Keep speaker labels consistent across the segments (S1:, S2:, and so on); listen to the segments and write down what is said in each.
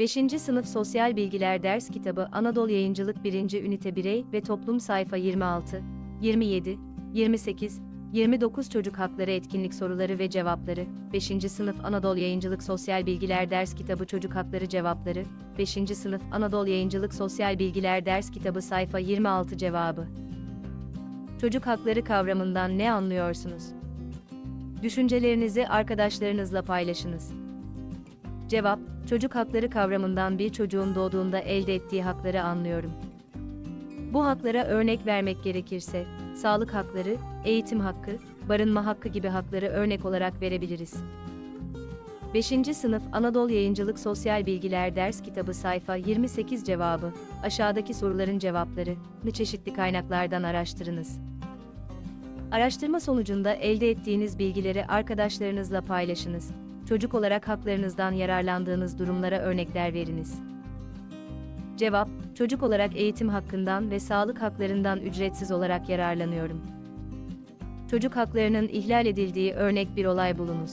S1: 5. Sınıf Sosyal Bilgiler Ders Kitabı Anadolu Yayıncılık 1. Ünite Birey ve Toplum Sayfa 26, 27, 28, 29 Çocuk Hakları Etkinlik Soruları ve Cevapları 5. Sınıf Anadolu Yayıncılık Sosyal Bilgiler Ders Kitabı Çocuk Hakları Cevapları 5. Sınıf Anadolu Yayıncılık Sosyal Bilgiler Ders Kitabı Sayfa 26 Cevabı Çocuk hakları kavramından ne anlıyorsunuz? Düşüncelerinizi arkadaşlarınızla paylaşınız. Cevap, çocuk hakları kavramından bir çocuğun doğduğunda elde ettiği hakları anlıyorum. Bu haklara örnek vermek gerekirse, sağlık hakları, eğitim hakkı, barınma hakkı gibi hakları örnek olarak verebiliriz. 5. Sınıf Anadolu Yayıncılık Sosyal Bilgiler Ders Kitabı sayfa 28 cevabı, aşağıdaki soruların cevaplarını çeşitli kaynaklardan araştırınız. Araştırma sonucunda elde ettiğiniz bilgileri arkadaşlarınızla paylaşınız. Çocuk olarak haklarınızdan yararlandığınız durumlara örnekler veriniz. Cevap, çocuk olarak eğitim hakkından ve sağlık haklarından ücretsiz olarak yararlanıyorum. Çocuk haklarının ihlal edildiği örnek bir olay bulunuz.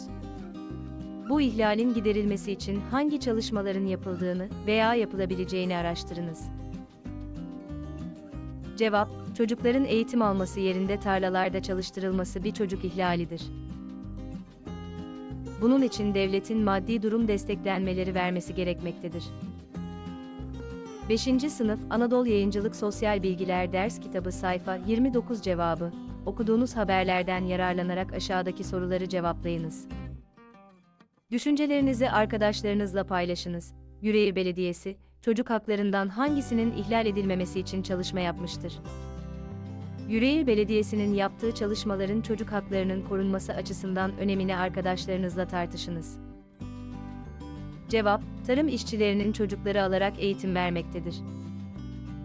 S1: Bu ihlalin giderilmesi için hangi çalışmaların yapıldığını veya yapılabileceğini araştırınız. Cevap, çocukların eğitim alması yerinde tarlalarda çalıştırılması bir çocuk ihlalidir. Bunun için devletin maddi durum desteklenmeleri vermesi gerekmektedir. 5. Sınıf Anadolu Yayıncılık Sosyal Bilgiler Ders Kitabı sayfa 29 cevabı. Okuduğunuz haberlerden yararlanarak aşağıdaki soruları cevaplayınız. Düşüncelerinizi arkadaşlarınızla paylaşınız. Yüreğir Belediyesi, çocuk haklarından hangisinin ihlal edilmemesi için çalışma yapmıştır? Yüreğir Belediyesi'nin yaptığı çalışmaların çocuk haklarının korunması açısından önemini arkadaşlarınızla tartışınız. Cevap, tarım işçilerinin çocukları alarak eğitim vermektedir.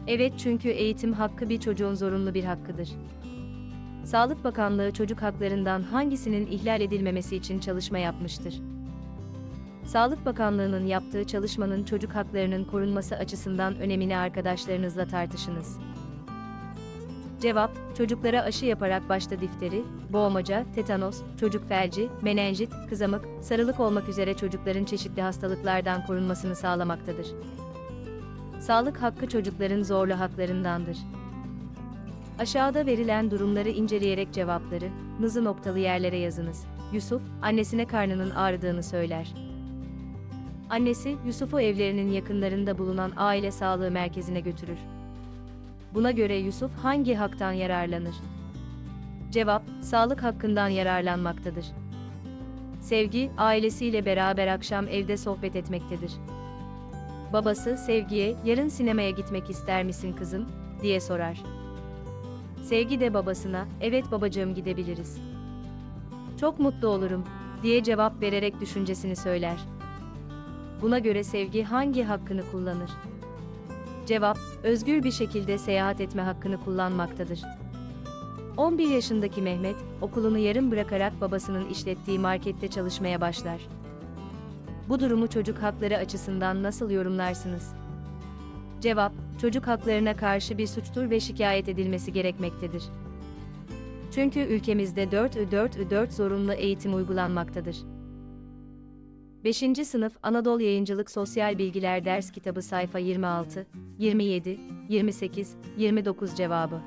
S1: Evet çünkü eğitim hakkı bir çocuğun zorunlu bir hakkıdır. Sağlık Bakanlığı çocuk haklarından hangisinin ihlal edilmemesi için çalışma yapmıştır? Sağlık Bakanlığı'nın yaptığı çalışmanın çocuk haklarının korunması açısından önemini arkadaşlarınızla tartışınız. Cevap, çocuklara aşı yaparak başta difteri, boğmaca, tetanos, çocuk felci, menenjit, kızamık, sarılık olmak üzere çocukların çeşitli hastalıklardan korunmasını sağlamaktadır. Sağlık hakkı çocukların zorlu haklarındandır. Aşağıda verilen durumları inceleyerek cevapları, nızı noktalı yerlere yazınız. Yusuf, annesine karnının ağrıdığını söyler. Annesi, Yusuf'u evlerinin yakınlarında bulunan aile sağlığı merkezine götürür. Buna göre Yusuf hangi haktan yararlanır? Cevap, sağlık hakkından yararlanmaktadır. Sevgi, ailesiyle beraber akşam evde sohbet etmektedir. Babası, Sevgi'ye, yarın sinemaya gitmek ister misin kızım, diye sorar. Sevgi de babasına, evet babacığım gidebiliriz. Çok mutlu olurum, diye cevap vererek düşüncesini söyler. Buna göre Sevgi hangi hakkını kullanır? Cevap, özgür bir şekilde seyahat etme hakkını kullanmaktadır. 11 yaşındaki Mehmet, okulunu yarım bırakarak babasının işlettiği markette çalışmaya başlar. Bu durumu çocuk hakları açısından nasıl yorumlarsınız? Cevap, çocuk haklarına karşı bir suçtur ve şikayet edilmesi gerekmektedir. Çünkü ülkemizde 4-4-4 zorunlu eğitim uygulanmaktadır. 5. Sınıf Anadolu Yayıncılık Sosyal Bilgiler Ders Kitabı sayfa 26, 27, 28, 29 cevabı.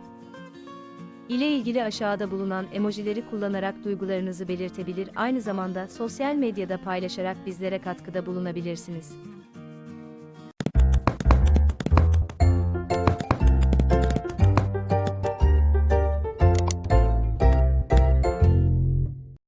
S1: ile ilgili aşağıda bulunan emojileri kullanarak duygularınızı belirtebilir aynı zamanda sosyal medyada paylaşarak bizlere katkıda bulunabilirsiniz.